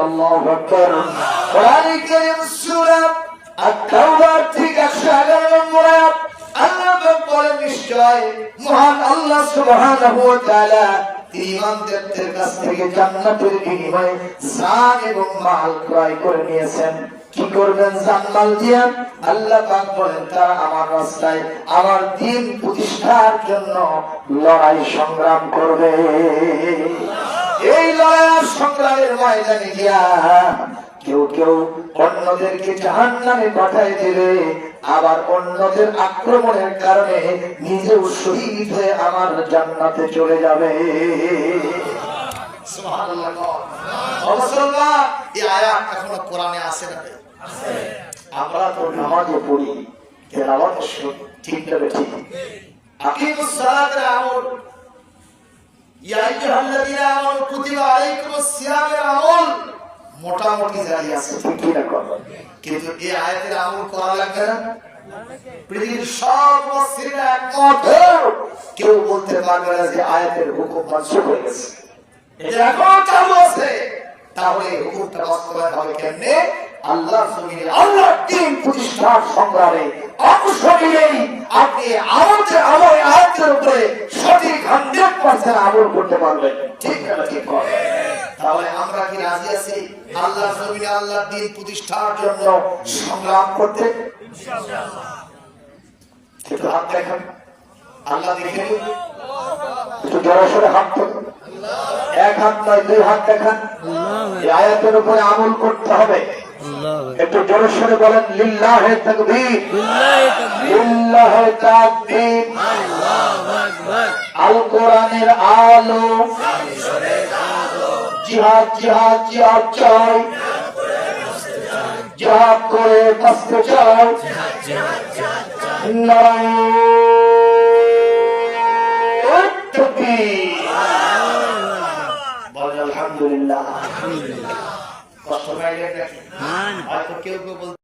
আল্লাহু আকবার। কোরআনে কারীম সূরা আত-তাওবার ঠিক 111 নম্বর আয়াত। আল্লাহ পাক বলেন, নিশ্চয় মহান আল্লাহ সুবহানাহু ওয়া তাআলা ঈমানদারদের কাছ থেকে জান্নাতের বিনিময়ে জান এবং মাল ক্রয় করে নিয়েছেন। কি করবেন জানমাল দিয়া? আল্লাহ বলেন, তারা আমার রাস্তায় আমার দিন প্রতিষ্ঠার জন্য লড়াই সংগ্রাম করবে। সংগ্রামের ময়দানে গিয়া কেউ কেউ অন্যদেরকে জাহান নামে পাঠাই দেবে আবার অন্যদের আক্রমণের কারণে নিজেও শহীদ হয়ে আমার জান্নাতে চলে যাবে। আমরা তো নামাজও পড়ি কেউ বলতে পারবে না যে আয়াতের হুকুম আছে। তাহলে হুকুমটা বাস্তবায়ন হবে কেমনে? আল্লাহ জমিনে আল্লাহ দিন সংগ্রামে নিলেই আপনি আমাদের আমার উপরে সঠিক হান্ড্রেড পার্সেন্ট আমল করতে পারবেন। ঠিক ঠিক হাত দেখান। আল্লাহ একটু হাত। এক হাত নয়, দুই হাত দেখান। আয়াতের উপরে আমল করতে হবে। একটু জোরসরে বলেন লিল্লাহে তাকবীর। লিল্লাহে তাকবীর। আল কোরআনের আলো। জিহাদ জিহাদ জিহাদ চাই। জিহাদ করে বাঁচতে চাই। বলেন আলহামদুলিল্লাহ। কষ্ট হয়ে নাকি? হয়তো কেউ কেউ বলতে